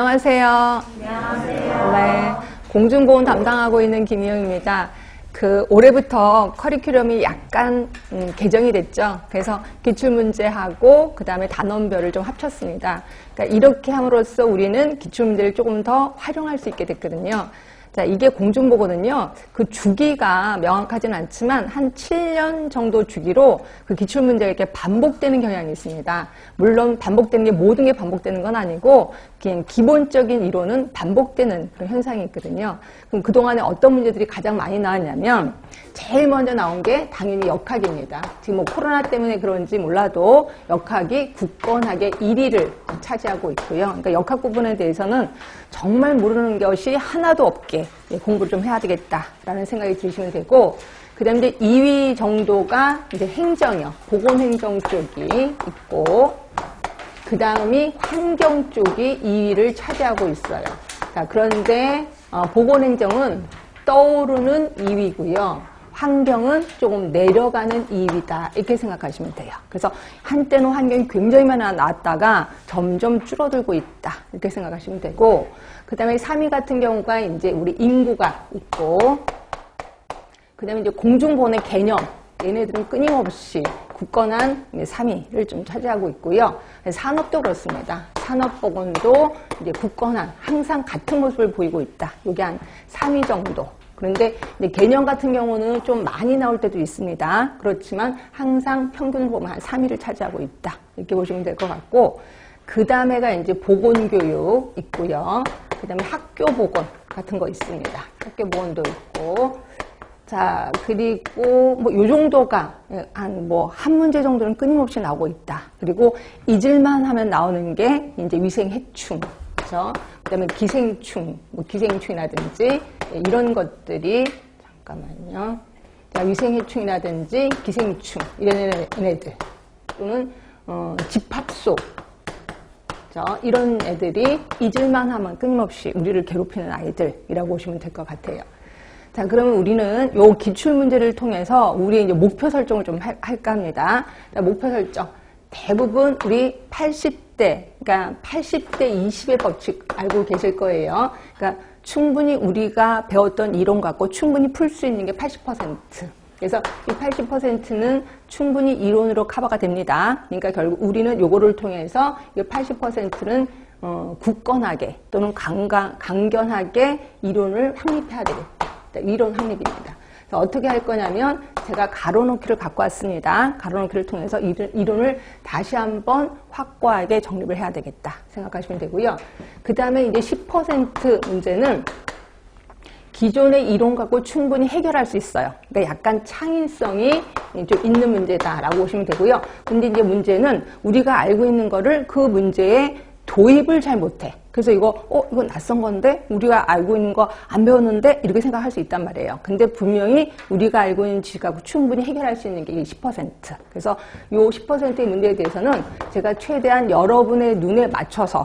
안녕하세요. 안녕하세요. 네. 공중보건 담당하고 있는 김희영입니다. 그 올해부터 커리큘럼이 약간 음, 개정이 됐죠. 그래서 기출문제하고 그 다음에 단원별을 좀 합쳤습니다. 그러니까 이렇게 함으로써 우리는 기출문제를 조금 더 활용할 수 있게 됐거든요. 자, 이게 공중보거든요. 그 주기가 명확하진 않지만 한 7년 정도 주기로 그 기출문제가 이렇게 반복되는 경향이 있습니다. 물론 반복되는 게 모든 게 반복되는 건 아니고 그냥 기본적인 이론은 반복되는 그런 현상이 있거든요. 그럼 그동안에 어떤 문제들이 가장 많이 나왔냐면 제일 먼저 나온 게 당연히 역학입니다. 지금 뭐 코로나 때문에 그런지 몰라도 역학이 굳건하게 1위를 차지하고 있고요. 그러니까 역학 부분에 대해서는 정말 모르는 것이 하나도 없게 공부를 좀 해야 되겠다라는 생각이 드시면 되고 그 다음에 이제 2위 정도가 이제 행정이요. 보건행정 쪽이 있고 그 다음이 환경 쪽이 2위를 차지하고 있어요. 자, 그런데 어, 보건행정은 떠오르는 2위고요. 환경은 조금 내려가는 2위다. 이렇게 생각하시면 돼요. 그래서 한때는 환경이 굉장히 많이 나왔다가 점점 줄어들고 있다. 이렇게 생각하시면 되고, 그 다음에 3위 같은 경우가 이제 우리 인구가 있고, 그 다음에 이제 공중보건의 개념. 얘네들은 끊임없이 굳건한 3위를 좀 차지하고 있고요. 산업도 그렇습니다. 산업보건도 이제 굳건한, 항상 같은 모습을 보이고 있다. 이게 한 3위 정도. 그런데 개념 같은 경우는 좀 많이 나올 때도 있습니다. 그렇지만 항상 평균을 보면 한 3위를 차지하고 있다. 이렇게 보시면 될 것 같고, 그 다음에가 이제 보건교육 있고요. 그 다음에 학교보건 같은 거 있습니다. 학교보건도 있고, 자, 그리고 뭐 요 정도가 한 뭐 한 문제 정도는 끊임없이 나오고 있다. 그리고 잊을만 하면 나오는 게 이제 위생 해충. 그죠? 그다음에 기생충, 뭐 기생충이라든지 이런 것들이 잠깐만요. 자, 위생 해충이라든지 기생충 이런 애들 또는 어, 집합소 자, 이런 애들이 잊을만 하면 끊임없이 우리를 괴롭히는 아이들이라고 보시면 될 것 같아요. 자, 그러면 우리는 요 기출 문제를 통해서 우리의 이제 목표 설정을 좀 할, 할까 합니다. 자, 목표 설정. 대부분 우리 80대, 그러니까 80대 20의 법칙 알고 계실 거예요. 그러니까 충분히 우리가 배웠던 이론 갖고 충분히 풀 수 있는 게 80%. 그래서 이 80%는 충분히 이론으로 커버가 됩니다. 그러니까 결국 우리는 요거를 통해서 이 80%는 어, 굳건하게 또는 강강, 강견하게 이론을 확립해야 되겠다. 이론 확립입니다. 어떻게 할 거냐면 제가 가로놓기를 갖고 왔습니다. 가로놓기를 통해서 이론을 다시 한번 확고하게 정립을 해야 되겠다 생각하시면 되고요. 그 다음에 이제 10% 문제는 기존의 이론 갖고 충분히 해결할 수 있어요. 그러니까 약간 창의성이 좀 있는 문제다라고 보시면 되고요. 근데 이제 문제는 우리가 알고 있는 거를 그 문제에 도입을 잘 못해. 그래서 이거, 어, 이거 낯선 건데? 우리가 알고 있는 거 안 배웠는데? 이렇게 생각할 수 있단 말이에요. 근데 분명히 우리가 알고 있는 지식하고 충분히 해결할 수 있는 게 10%. 그래서 이 10%의 문제에 대해서는 제가 최대한 여러분의 눈에 맞춰서